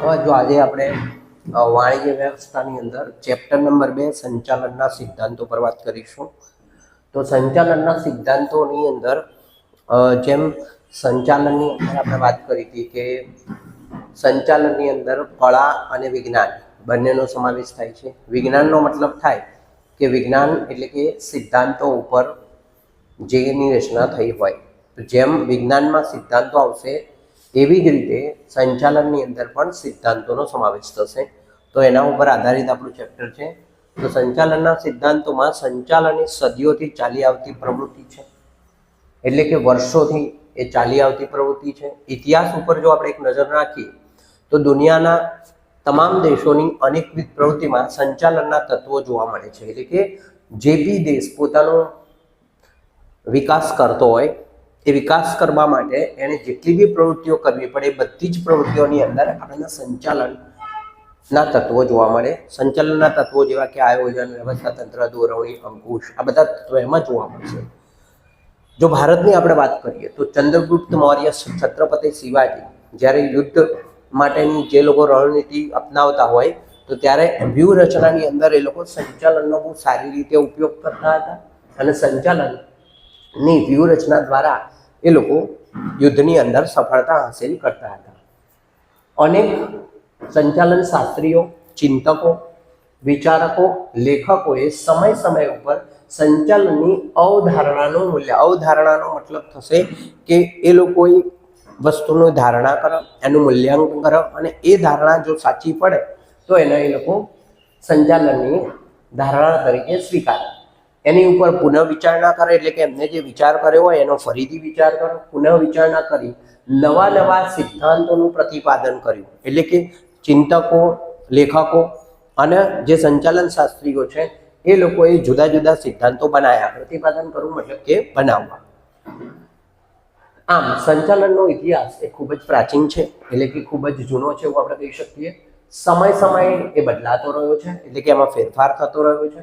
હવે જો આજે આપણે વાણિજ્ય વ્યવસ્થાની અંદર ચેપ્ટર નંબર બે સંચાલનના સિદ્ધાંતો પર વાત કરીશું. તો સંચાલનના સિદ્ધાંતોની અંદર જેમ સંચાલનની અંદર આપણે વાત કરી હતી કે સંચાલનની અંદર કળા અને વિજ્ઞાન બંનેનો સમાવેશ થાય છે. વિજ્ઞાનનો મતલબ થાય કે વિજ્ઞાન એટલે કે સિદ્ધાંતો ઉપર જેની રચના થઈ હોય. તો જેમ વિજ્ઞાનમાં સિદ્ધાંતો આવશે એવી જ રીતે સંચાલનની અંદર પણ સિદ્ધાંતોનો સમાવેશ થશે. તો એના ઉપર આધારિત આપણું ચેપ્ટર છે. તો સંચાલનના સિદ્ધાંતોમાં સંચાલન એ સદીઓથી ચાલી આવતી પ્રવૃત્તિ છે. એટલે કે વર્ષોથી એ ચાલી આવતી પ્રવૃત્તિ છે. ઇતિહાસ ઉપર જો આપણે એક નજર નાખીએ, તો દુનિયાના તમામ દેશોની અનેકવિધ પ્રવૃત્તિમાં સંચાલનના તત્વો જોવા મળે છે. એટલે કે જે બી દેશ પોતાનો વિકાસ કરતો હોય એ વિકાસ કરવા માટે એણે જેટલી બી પ્રવૃત્તિઓ કરવી પડે બધી જ પ્રવૃત્તિઓની અંદર આપણને સંચાલનના તત્વો જોવા મળે. સંચાલનના તત્વો જેવા કે આયોજન, વ્યવસ્થા તંત્ર દોરવણી અંકુશ, આ બધા તત્વો એમાં જોવા મળશે. જો ભારતની આપણે વાત કરીએ તો ચંદ્રગુપ્ત મૌર્ય છત્રપતિ શિવાજી જ્યારે યુદ્ધ માટેની જે લોકો રણનીતિ અપનાવતા હોય તો ત્યારે વ્યૂહરચનાની અંદર એ લોકો સંચાલનનો બહુ સારી રીતે ઉપયોગ કરતા હતા અને સંચાલનની વ્યૂહરચના દ્વારા એ લોકો યુદ્ધની અંદર સફળતા હાંસિલ કરતા હતા. અનેક સંચાલન શાસ્ત્રીઓ ચિંતકો, વિચારકો, લેખકોએ સમય સમય ઉપર સંચાલનની અવધારણાનું મૂલ્ય, અવધારણાનો મતલબ થશે કે એ લોકોએ વસ્તુનું ધારણા કરો, એનું મૂલ્યાંકન કરો અને એ ધારણા જો સાચી પડે તો એને એ લોકો સંચાલનની ધારણા તરીકે સ્વીકારે. એની ઉપર પુનઃ વિચારણા કરે, એટલે કે એમને જે વિચાર કર્યો હોય એનો ફરીથી વિચાર કરો. પુનઃ વિચારણા કરી, નવા નવા સિદ્ધાંતોનું પ્રતિપાદન કર્યું. એટલે કે ચિંતકો, લેખકો અને જે સંચાલન શાસ્ત્રીઓ છે, એ લોકોએ જુદા જુદા સિદ્ધાંતો બનાવ્યા. પ્રતિપાદન કરવું મતલબ કે બનાવવા. આમ, સંચાલનનો ઇતિહાસ એ ખૂબ જ પ્રાચીન છે, એટલે કે ખૂબ જ જૂનો છે એવું આપણે કહી શકીએ. સમય સમયે એ બદલાતો રહ્યો છે, એટલે કે એમાં ફેરફાર થતો રહ્યો છે.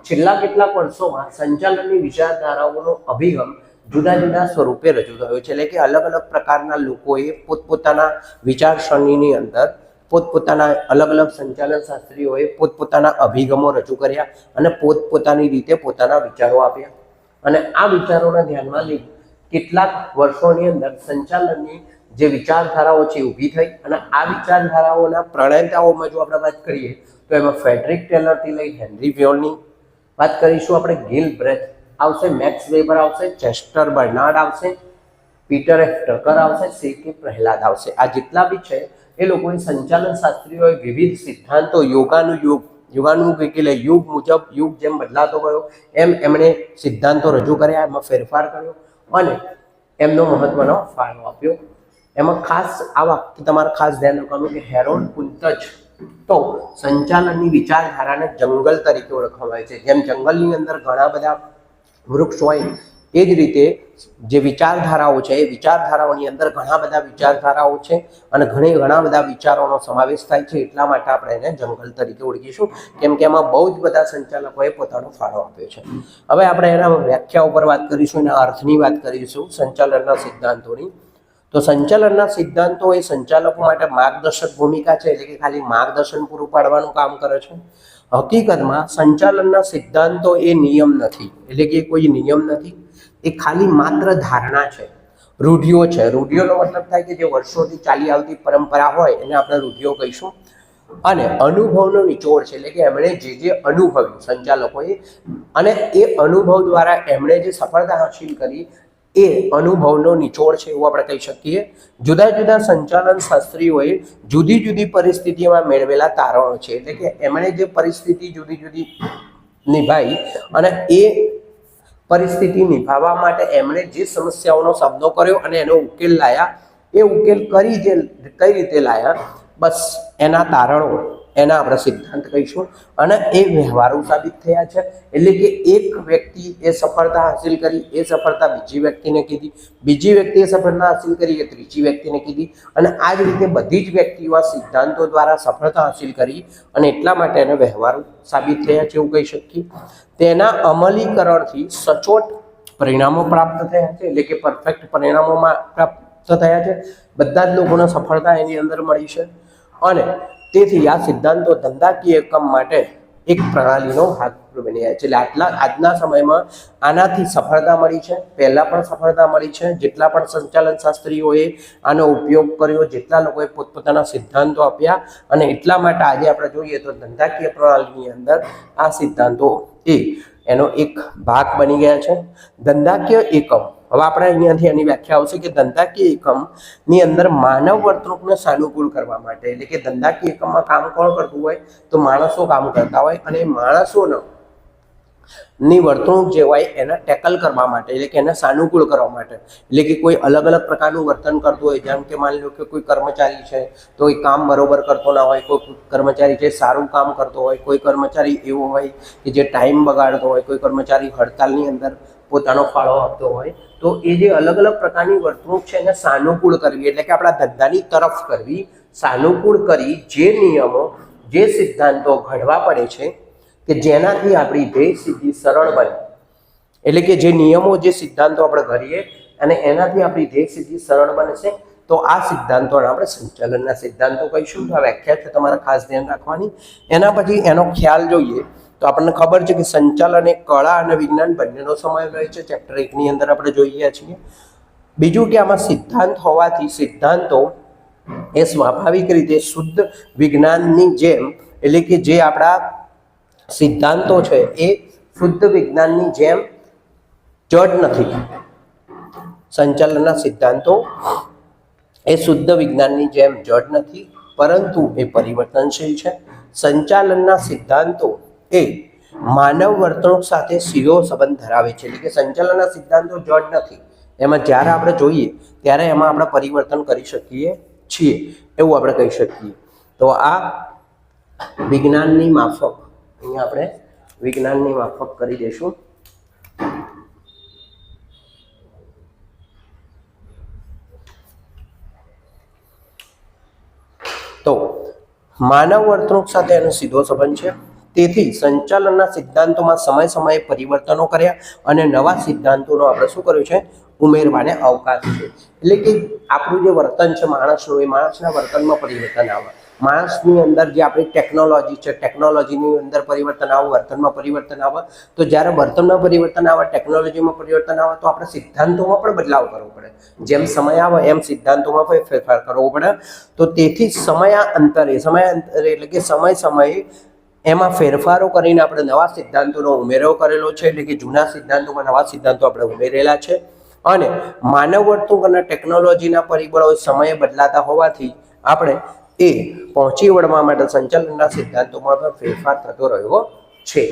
છેલ્લા કેટલાક વર્ષોમાં સંચાલનની વિચારધારાઓનો અભિગમ જુદા જુદા સ્વરૂપે રજૂ થયો છે. એટલે કે અલગ અલગ પ્રકારના લોકોએ પોતપોતાના વિચારસરણીની અંદર પોતપોતાના અલગ અલગ સંચાલન શાસ્ત્રીઓએ પોતપોતાના અભિગમો રજૂ કર્યા અને પોતપોતાની રીતે પોતાના વિચારો આપ્યા. અને આ વિચારોને ધ્યાનમાં લઈ કેટલાક વર્ષોની અંદર સંચાલનની જે વિચારધારાઓ છે ઊભી થઈ અને આ વિચારધારાઓના પ્રણેતાઓમાં જો આપણે વાત કરીએ તો એમાં ફેડરિક ટેલરથી લઈ હેનરી વ્યોલની વાત કરીશું આપણે ગિલ બ્રેથ આવશે મેક્સ વેબર, આવશે ચેસ્ટર બર્નાર્ડ, આવશે પીટર એફ ટકર, આવશે સી કે પ્રહલાદ, આવશે. આ જેટલા બી છે, એ લોકોએ સંચાલન શાસ્ત્રીઓએ વિવિધ સિદ્ધાંતો યોગાનું યુગ યુગાનું એટલે યુગ મુજબ યુગ જેમ બદલાતો ગયો, એમ એમણે સિદ્ધાંતો રજૂ કર્યા, એમાં ફેરફાર કર્યો અને એમનો મહત્વનો ફાળો આપ્યો. એમાં ખાસ આ વાત તમારે ખાસ ધ્યાન રાખવાનું કે હેરોલ્ડ પુંતજ તો સંચાલનની વિચારધારાને જંગલ તરીકે ઓળખવામાં આવે છે. જેમ જંગલની અંદર ઘણા બધા વૃક્ષ હોય, એ જ રીતે જે વિચારધારાઓ છે, એ વિચારધારાઓની અંદર ઘણા બધા વિચારધારાઓ છે અને ઘણી, ઘણા બધા વિચારોનો સમાવેશ થાય છે. એટલા માટે આપણે એને જંગલ તરીકે ઓળખીશું. કેમ કે એમાં બહુ જ બધા સંચાલકોએ પોતાનો ફાળો આપ્યો છે. હવે આપણે એના વ્યાખ્યા ઉપર વાત કરીશું એના અર્થની વાત કરીશું સંચાલનના સિદ્ધાંતોની. તો સંચાલનના સિદ્ધાંતો એ સંચાલકો માટે માર્ગદર્શક ભૂમિકા છે, એટલે કે ખાલી માર્ગદર્શન પૂરું પાડવાનું કામ કરે છે. હકીકતમાં સંચાલનના સિદ્ધાંતો એ નિયમ નથી, એટલે કે કોઈ નિયમ નથી. એ ખાલી માત્ર ધારણા છે, રૂઢિઓ છે. રૂઢિઓનો મતલબ થાય કે જે વર્ષોથી ચાલી આવતી પરંપરા હોય એને આપણે રૂઢિઓ કહીશું. અને અનુભવનો નિચોડ છે, એટલે કે એમણે જે જે અનુભવ્યું સંચાલકોએ, અને એ અનુભવ દ્વારા એમણે જે સફળતા હાંસિલ કરી એ અનુભવનો નિચોડ છે એવું આપણે કહી શકીએ. જુદા જુદા સંચાલન શાસ્ત્રીઓએ જુદી જુદી પરિસ્થિતિમાં મેળવેલા તારણો છે. એટલે કે એમણે જે પરિસ્થિતિ જુદી જુદી નિભાવી અને એ પરિસ્થિતિ નિભાવવા માટે એમણે જે સમસ્યાઓનો સામનો કર્યો અને એનો ઉકેલ લાયા. એ ઉકેલ કરી જે, કઈ રીતે લાયા? બસ એના તારણો. એના આપણે સિદ્ધાંત કહીશું. અને એ વ્યવહારુ સાબિત થયા છે. એટલે કે એક વ્યક્તિ એ સફળતા હાંસિલ કરી, એ સફળતા બીજી વ્યક્તિને કીધી, બીજી વ્યક્તિએ સફળતા હાસિલ કરી, એ ત્રીજી વ્યક્તિને કીધી. અને આ જ રીતે બધી જ વ્યક્તિઓ આ સિદ્ધાંતો દ્વારા સફળતા હાંસિલ કરી અને એટલા માટે એને વ્યવહારુ સાબિત થયા છે એવું કહી શકીએ. તેના અમલીકરણથી સચોટ પરિણામો પ્રાપ્ત થયા છે. એટલે કે પરફેક્ટ પરિણામોમાં પ્રાપ્ત થયા છે. બધા જ લોકોને સફળતા એની અંદર મળી છે. અને તેથી આ સિદ્ધાંતો ધંધાકીય એકમ માટે એક પ્રણાલીનો ભાગ બની જાય છે. એટલે આટલા આજના સમયમાં આનાથી સફળતા મળી છે. પહેલાં પણ સફળતા મળી છે. જેટલા પણ સંચાલન શાસ્ત્રીઓએ આનો ઉપયોગ કર્યો, જેટલા લોકોએ પોતપોતાના સિદ્ધાંતો આપ્યા અને એટલા માટે આજે આપણે જોઈએ તો ધંધાકીય પ્રણાલીની અંદર આ સિદ્ધાંતો એ એનો એક ભાગ બની ગયા છે. ધંધાકીય એકમ હવે આપણે અહીંયાથી એની વ્યાખ્યા આવશે કે ધંધાકીય એકમની અંદર માનવ વર્તણૂકને સાનુકૂળ કરવા માટે, એટલે કે ધંધાકીય એકમમાં કામ કોણ કરતું હોય? તો માણસો કામ કરતા હોય અને માણસોનો ની વર્તણૂક જે હોય એને ટેકલ કરવા માટે, એટલે કે એને સાનુકૂળ કરવા માટે. એટલે કે કોઈ અલગ અલગ પ્રકારનું વર્તન કરતું હોય, જેમ કે માની લો કે કોઈ કર્મચારી છે, તો એ કામ બરોબર કરતો ના હોય, કોઈ કર્મચારી છે સારું કામ કરતો હોય, કોઈ કર્મચારી એવો હોય કે જે ટાઈમ બગાડતો હોય, કોઈ કર્મચારી હડતાલની અંદર પોતાનો ફાળો આપતો હોય, તો એ જે અલગ અલગ પ્રકારની વર્તણૂક છે એને સાનુકૂળ કરવી, એટલે કે આપણા ધંધાની તરફ કરવી, સાનુકૂળ કરી જે નિયમો, જે સિદ્ધાંતો ઘડવા પડે છે, કે જેનાથી આપણી ધ્યેય સિદ્ધિ સરળ બને. એટલે કે જે નિયમો, જે સિદ્ધાંતો આપણે ઘડીએ અને એનાથી આપણી ધ્યેય સિદ્ધિ સરળ બને છે, તો આ સિદ્ધાંતોને આપણે સંચાલનના સિદ્ધાંતો કહીશું. તો આ વ્યાખ્યા છે તમારે ખાસ ધ્યાન રાખવાની. એના પછી એનો ખ્યાલ જોઈએ. તો આપણને ખબર છે કે સંચાલન એ કળા અને વિજ્ઞાન બંનેનો સમાવેશ રહે છે. ચેપ્ટર એકની અંદર આપણે જોઈએ છીએ. બીજું કે આમાં સિદ્ધાંત હોવાથી સિદ્ધાંતો એ સ્વાભાવિક રીતે શુદ્ધ વિજ્ઞાનની જેમ, એટલે કે જે આપણા સિદ્ધાંતો છે એ શુદ્ધ વિજ્ઞાનની જેમ જડ નથી. સંચાલનના સિદ્ધાંતો એ શુદ્ધ વિજ્ઞાનની જેમ જડ નથી, પરંતુ એ પરિવર્તનશીલ છે. સંચાલનના સિદ્ધાંતો એ માનવ વર્તણૂક સાથે સીધો સંબંધ ધરાવે છે. એટલે કે સંચાલનના સિદ્ધાંતો જડ નથી. એમાં જ્યારે આપણે જોઈએ, ત્યારે એમાં આપણે પરિવર્તન કરી શકીએ છીએ, એવું આપણે કહી શકીએ. તો આ વિજ્ઞાનની માફક, અહીંયા આપણે વિજ્ઞાનની માફક કરી દઈશું. તો માનવ વર્તણૂક સાથે એનો સીધો સંબંધ છે. તેથી સંચાલનના સિદ્ધાંતોમાં સમય સમયે પરિવર્તનો કર્યા અને નવા સિદ્ધાંતોનો આપણે શું કર્યું છે? ઉમેરવાને અવકાશ છે. એટલે કે આપણું જે વર્તન છે માણસનું, એ માણસના વર્તનમાં પરિવર્તન આવે. માણસની અંદર જે આપણી ટેકનોલોજી છે, ટેકનોલોજીની અંદર પરિવર્તન આવે, વર્તનમાં પરિવર્તન આવે, તો જ્યારે વર્તનમાં પરિવર્તન આવે, ટેકનોલોજીમાં પરિવર્તન આવે, તો આપણે સિદ્ધાંતોમાં પણ બદલાવ કરવો પડે. જેમ સમય આવે, એમ સિદ્ધાંતોમાં પણ ફેરફાર કરવો પડે. તો તેથી સમયાંતરે સમયાંતરે એટલે કે સમય સમયે એમાં ફેરફારો કરીને આપણે નવા સિદ્ધાંતોનો ઉમેરો કરેલો છે, એટલે કે જૂના સિદ્ધાંતોમાં નવા સિદ્ધાંતો આપણે ઉમેરેલા છે. અને માનવ વર્તણૂક અને ટેકનોલોજીના પરિબળો સમયે બદલાતા હોવાથી આપણે એ પહોંચી વળવા માટે સંચાલનના સિદ્ધાંતોમાં પણ ફેરફાર થતો રહ્યો છે.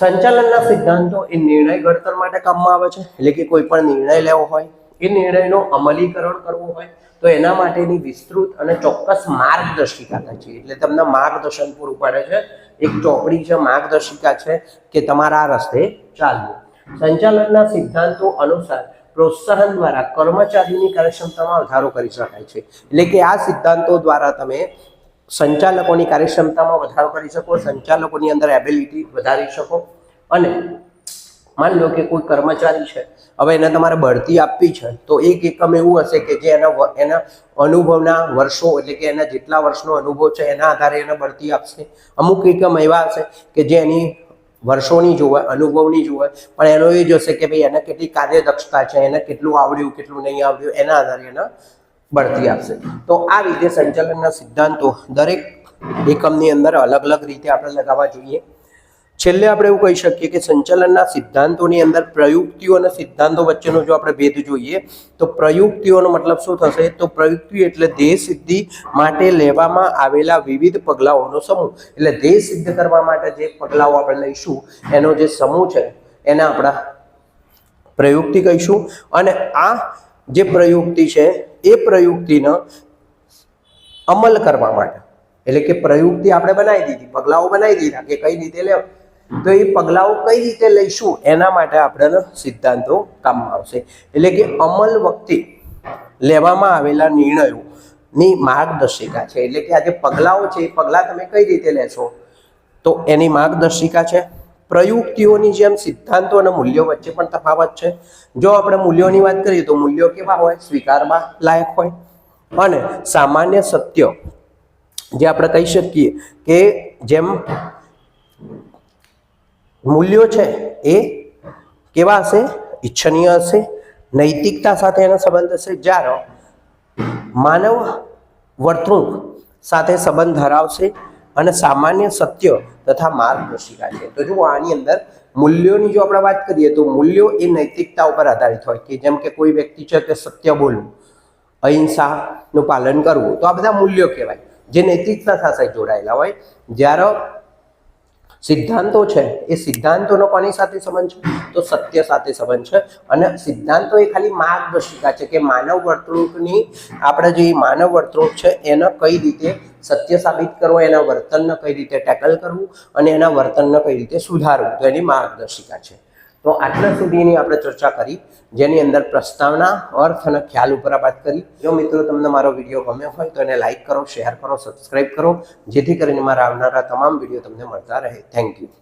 સંચાલનના સિદ્ધાંતો એ નિર્ણય ઘડતર માટે કામમાં આવે છે, એટલે કે કોઈ પણ નિર્ણય લેવો હોય એ નિર્ણયનો અમલીકરણ કરવું હોય, તો એના માટેની વિસ્તૃત અને ચોક્કસ માર્ગદર્શિકા છે. એટલે તમને માર્ગદર્શન પૂરું પાડે છે. એક ચોપડી છે, માર્ગદર્શિકા છે, કે તમારા રસ્તે ચાલવું. સંચાલનના સિદ્ધાંતો અનુસાર પ્રોત્સાહન દ્વારા કર્મચારીની કાર્યક્ષમતામાં વધારો કરી શકાય છે. એટલે કે આ સિદ્ધાંતો દ્વારા તમે સંચાલકોની કાર્યક્ષમતામાં વધારો કરી શકો, સંચાલકોની અંદર એબિલિટી વધારી શકો અને માની લો કે કોઈ કર્મચારી છે, હવે એને તમારે બઢતી આપવી છે, તો એક એકમ એવું હશે કે જે એના એના અનુભવના વર્ષો એટલે કે એના જેટલા વર્ષનો અનુભવ છે, એના આધારે એને બઢતી આપશે. અમુક એકમ એવા હશે કે જે એની વર્ષોની જોવે, અનુભવની જોવે, પણ એનો એ જોશે કે ભાઈ એને કેટલી કાર્યદક્ષતા છે, એને કેટલું આવડ્યું, કેટલું નહીં આવડ્યું, એના આધારે એને બઢતી આપશે. તો આ રીતે સંચાલનના સિદ્ધાંતો દરેક એકમની અંદર અલગ અલગ રીતે આપણે લગાવવા જોઈએ. છેલ્લે આપણે એવું કહી શકીએ કે સંચાલનના સિદ્ધાંતોની અંદર પ્રયુક્તિઓ અને સિદ્ધાંતો વચ્ચેનો જો આપણે ભેદ જોઈએ, તો પ્રયુક્તિઓનો મતલબ શું થશે? તો પ્રયુક્તિ એટલે ધ્યેય સિદ્ધિ માટે લેવામાં આવેલા વિવિધ પગલાઓનો સમૂહ. એટલે ધ્યેય સિદ્ધ કરવા માટે જે પગલાઓ આપણે લઈશું, એનો જે સમૂહ છે, એને આપણા પ્રયુક્તિ કહીશું. અને આ જે પ્રયુક્તિ છે, એ પ્રયુક્તિનો અમલ કરવા માટે. એટલે કે પ્રયુક્તિ આપણે બનાવી દીધી, પગલાઓ બનાવી દીધા, કે કઈ રીતે લેવ? તો એ પગલાઓ કઈ રીતે લઈશું એના માટે આપણને સિદ્ધાંતો કામમાં આવશે. એટલે કે અમલ વખતે લેવામાં આવેલા નિર્ણયોની માર્ગદર્શિકા છે. એટલે કે આ જે પગલાઓ છે, એ પગલાં તમે કઈ રીતે લેશો? તો એની માર્ગદર્શિકા છે, પ્રયુક્તિઓની જેમ સિદ્ધાંતો અને મૂલ્યો વચ્ચે પણ તફાવત છે. જો આપણે મૂલ્યોની વાત કરીએ તો મૂલ્યો કેવા હોય? સ્વીકારવા લાયક હોય. અને સામાન્ય સત્ય જે આપણે કહી શકીએ કે જેમ મૂલ્યો છે એ કેવા હશે? ઈચ્છનીય હશે, નૈતિકતા સાથે એનો સંબંધ હશે. જ્યારે માનવ વર્તણૂક સાથે સંબંધ ધરાવશે અને સામાન્ય સત્ય તથા માર્ગદર્શિકા છે. તો જુઓ આની અંદર મૂલ્યોની જો આપણે વાત કરીએ, તો મૂલ્યો એ નૈતિકતા ઉપર આધારિત હોય કે જેમ કે કોઈ વ્યક્તિ છે તે સત્ય બોલવું, અહિંસાનું પાલન કરવું, તો આ બધા મૂલ્યો કહેવાય. જે નૈતિકતા સાથે જોડાયેલા હોય, જ્યારે સિદ્ધાંતો છે, એ સિદ્ધાંતોનો કોની સાથે સંબંધ છે? તો સત્ય સાથે સંબંધ છે. અને સિદ્ધાંતો એ ખાલી માર્ગદર્શિકા છે કે માનવ વર્તણૂકની, આપણે જે માનવ વર્તણૂક છે, એને કઈ રીતે સત્ય સાબિત કરવો, એના વર્તનને કઈ રીતે ટેકલ કરવું, અને એના વર્તનને કઈ રીતે સુધારવું, તો એની માર્ગદર્શિકા છે. તો આટલા સુધીની આપણે ચર્ચા કરી, જેની અંદર પ્રસ્તાવના, અર્થ અને ખ્યાલ ઉપર વાત કરી. જો મિત્રો તમને મારો વીડિયો ગમ્યો હોય તો એને લાઈક કરો, શેર કરો સબસ્ક્રાઈબ કરો, જેથી કરીને મારા આવનારા તમામ વીડિયો તમને મળતા રહે. Thank you